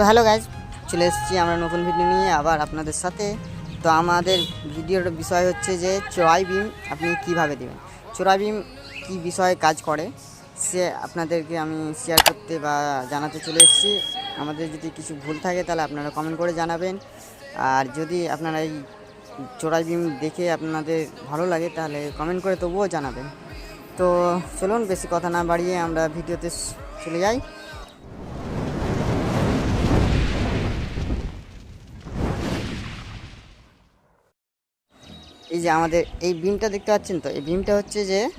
তো hello guys চলে এসেছি আমরা নতুন ভিডিও নিয়ে আবার আপনাদের সাথে। তো আমাদের ভিডিওর বিষয় হচ্ছে যে চড়াই বিম আপনি কীভাবে দেবেন? চোরাই বিম কী বিষয়ে কাজ করে, সে আপনাদেরকে আমি শেয়ার করতে বা জানাতে চলে এসেছি। আমাদের যদি কিছু ভুল থাকে তাহলে আপনারা কমেন্ট করে জানাবেন। আর যদি আপনারা এই চোরাই বিম দেখে আপনাদের ভালো লাগে তাহলে কমেন্ট করে তবুও জানাবেন। তো চলুন, বেশি কথা না বাড়িয়ে আমরা ভিডিওতে চলে যাই। এই যে আমাদের এই বিমটা দেখতে পাচ্ছেন তো? এই বিমটা হচ্ছে যে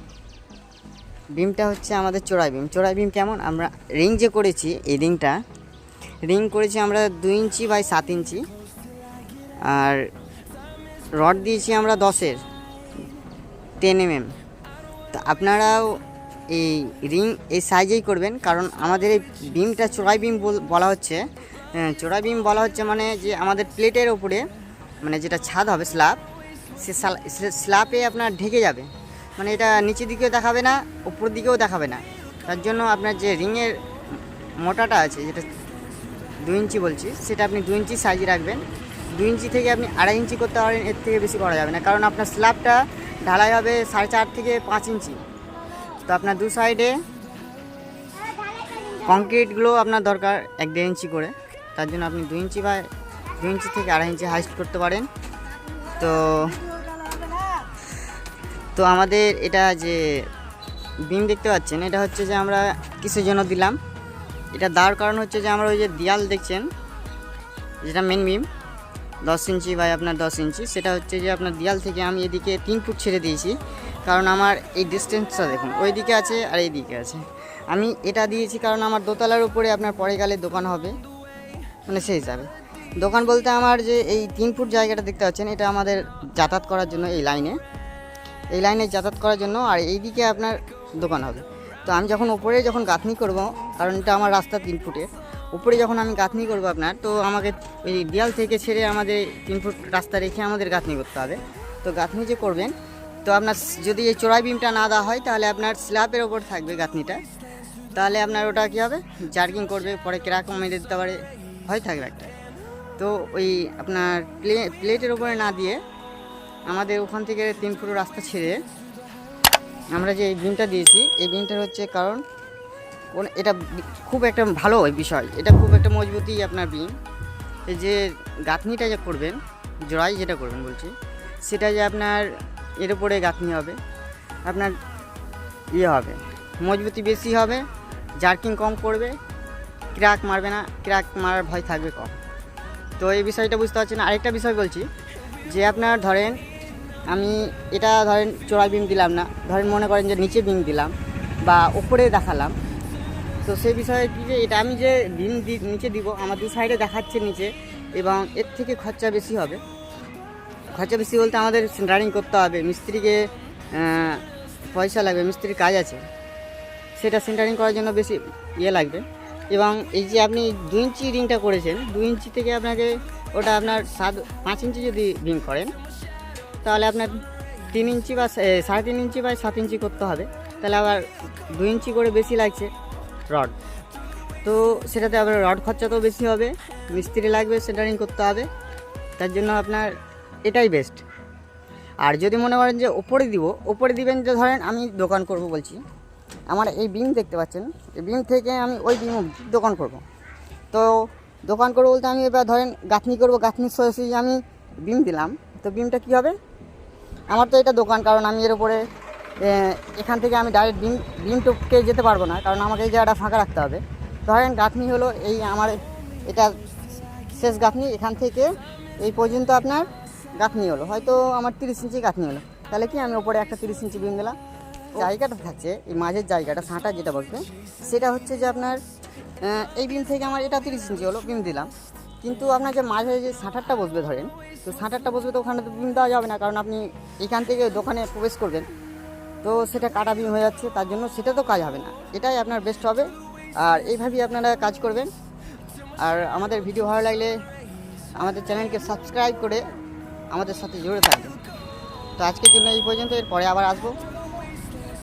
বিমটা হচ্ছে আমাদের চোড়াই বিম চোড়াই বিম কেমন? আমরা রিং যে করেছি এই রিংটা রিং করেছি আমরা দুই ইঞ্চি বাই সাত ইঞ্চি। আর রড দিয়েছি আমরা দশের টেন এমএম। তো আপনারাও এই রিং এই সাইজেই করবেন কারণ আমাদের এই বিমটা চোড়াই বিম বল- হচ্ছে আহ, চোড়াই বিম বলা হচ্ছে মানে যে আমাদের প্লেটের ওপরে মানে যেটা ছাদ হবে স্ল্যাব সে সাল- সে আপনার ঢেকে যাবে। মানে এটা নিচের দিকেও দেখাবে না, উপর দিকেও দেখাবে না। তার জন্য আপনার যে রিংয়ের মোটাটা আছে, যেটা দু ইঞ্চি বলছি, সেটা আপনি দু ইঞ্চি সাইজে রাখবেন। দু ইঞ্চি থেকে আপনি আড়াই ইঞ্চি করতে পারেন, এর থেকে বেশি করা যাবে না। কারণ আপনার স্ল্যাবটা ঢালাই হবে সাড়ে চার থেকে পাঁচ ইঞ্চি। তো আপনার দু সাইডে কংক্রিটগুলো আপনার দরকার এক দেড় ইঞ্চি করে। তার জন্য আপনি দু ইঞ্চি বা দু ইঞ্চি থেকে আড়াই ইঞ্চি হাইস্ট করতে পারেন। তো তো আমাদের এটা যে বিম দেখতে পাচ্ছেন, এটা হচ্ছে যে আমরা কিসের জন্য দিলাম? এটা দেওয়ার কারণ হচ্ছে যে আমরা ওই যে দেয়াল দেখছেন, যেটা মেন বিম দশ ইঞ্চি বাই আপনার দশ ইঞ্চি সেটা হচ্ছে যে আপনার দেয়াল থেকে আমি এদিকে তিন ফুট ছেড়ে দিয়েছি, কারণ আমার এই ডিস্টেন্সটা দেখুন ওই দিকে আছে আর এই দিকে আছে। আমি এটা দিয়েছি কারণ আমার দোতলার উপরে আপনার পরে গেলে দোকান হবে মানে সেই হিসাবে। দোকান বলতে আমার যে এই তিন ফুট জায়গাটা দেখতে পাচ্ছেন, এটা আমাদের যাতায়াত করার জন্য এই লাইনে। এই লাইনে যাতায়াত করার জন্য আর এই দিকে আপনার দোকান হবে। তো আমি যখন ওপরে যখন গাঁথনি করব, কারণ এটা আমার রাস্তা তিন ফুটের, উপরে যখন আমি গাঁথনি করব আপনার, তো আমাকে এই দেয়াল থেকে ছেড়ে আমাদের তিন ফুট রাস্তা রেখে আমাদের গাঁথনি করতে হবে। তো গাঁথনি যে করবেন, তো আপনার যদি এই চোরাই বিমটা না দেওয়া হয়, তাহলে আপনার স্ল্যাবের ওপর থাকবে গাঁথনিটা। তাহলে আপনার ওটা কী হবে? জার্কিং করবে, পরে ক্র্যাক মেরে দিতে পারে ভয় থাকবে একটা। তো ওই আপনার প্লে, প্লেটের ওপরে না দিয়ে আমাদের ওখান থেকে তিন ফুটো রাস্তা ছেড়ে আমরা যে এই বিমটা দিয়েছি, এই বিমটার হচ্ছে কারণ এটা খুব একটা ভালো বিষয়। এটা খুব একটা মজবুতি আপনার এই যে গাঁথনিটা যে করবেন, জোড়াই যেটা করবেন বলছি, সেটা যে আপনার এর উপরে গাঁথনি হবে, আপনার ইয়ে হবে, মজবুতি বেশি হবে, জার্কিং কম করবে, ক্র্যাক মারবে না, ক্র্যাক মারার ভয় থাকবে কম। তো এই বিষয়টা বুঝতে পারছেন আরেকটা বিষয় বলছি, যে আপনার ধরেন আমি এটা ধরেন চোরাই বিম দিলাম না, ধরেন মনে করেন যে নিচে বিম দিলাম বা ওপরে দেখালাম, তো সেই বিষয়ে কী যে এটা আমি যে বিম নিচে দিব, আমার দু সাইডে দেখাচ্ছে নিচে এবং এর থেকে খরচা বেশি হবে। খরচা বেশি বলতে আমাদের সেন্টারিং করতে হবে, মিস্ত্রিকে পয়সা লাগবে, মিস্ত্রির কাজ আছে, সেটা সেন্টারিং করার জন্য বেশি ইয়ে লাগবে। এবং এই যে আপনি দু ইঞ্চি রিংটা করেছেন, দু ইঞ্চি থেকে আপনাকে ওটা আপনার সাত, পাঁচ ইঞ্চি যদি রিং করেন, তাহলে আপনার তিন ইঞ্চি বা সাড়ে তিন ইঞ্চি বা সাত ইঞ্চি করতে হবে। তাহলে আবার দু ইঞ্চি করে বেশি লাগছে রড। তো সেটাতে আবার রড খরচা তো বেশি হবে, মিস্ত্রি লাগবে সেন্টারিং করতে হবে। তার জন্য আপনার এটাই বেস্ট। আর যদি মনে করেন যে ওপরে দিব, ওপরে দিবেন যে ধরেন আমি দোকান করব বলছি আমার এই বিম দেখতে পাচ্ছেন, এই বিম থেকে আমি ওই বিম দোকান করব। তো দোকান করব বলতে আমি এবার ধরেন গাঁথনি করব গাঁথনির সরাসরি আমি বিম দিলাম। তো বিমটা কী হবে? আমার তো এটা দোকান, কারণ আমি এর উপরে এখান থেকে আমি ডাইরেক্ট বিম বিম টপকে যেতে পারব না, কারণ আমাকে এই জায়গাটা ফাঁকা রাখতে হবে। ধরেন গাঁথনি হলো এই আমার, এটা শেষ গাঁথনি, এখান থেকে এই পর্যন্ত আপনার গাঁথনি হলো। হয়তো আমার তিরিশ ইঞ্চি গাঁথনি হলো। তাহলে কি আমি ওপরে একটা তিরিশ ইঞ্চি বিম দিলাম? জায়গাটা থাকছে, এই মাঝের জায়গাটা, সাঁটা যেটা বলবে সেটা হচ্ছে যে আপনার এই বিম থেকে আমার এটা তিরিশ ইঞ্চি হলো বিম দিলাম। কিন্তু আপনার যে মাঝে যে সাঁটারটা বসবে ধরেন, তো সাঁটারটা বসবে তো ওখানে তো বিম দেওয়া যাবে না, কারণ আপনি এখান থেকে দোকানে প্রবেশ করবেন, তো সেটা কাটা বিম হয়ে যাচ্ছে, তার জন্য সেটা তো কাজ হবে না। এটাই আপনার বেস্ট হবে। আর এইভাবেই আপনারা কাজ করবেন। আর আমাদের ভিডিও ভালো লাগলে আমাদের চ্যানেলকে সাবস্ক্রাইব করে আমাদের সাথে জুড়ে থাকবেন। তো আজকের জন্য এই পর্যন্ত, এরপরে আবার আসব।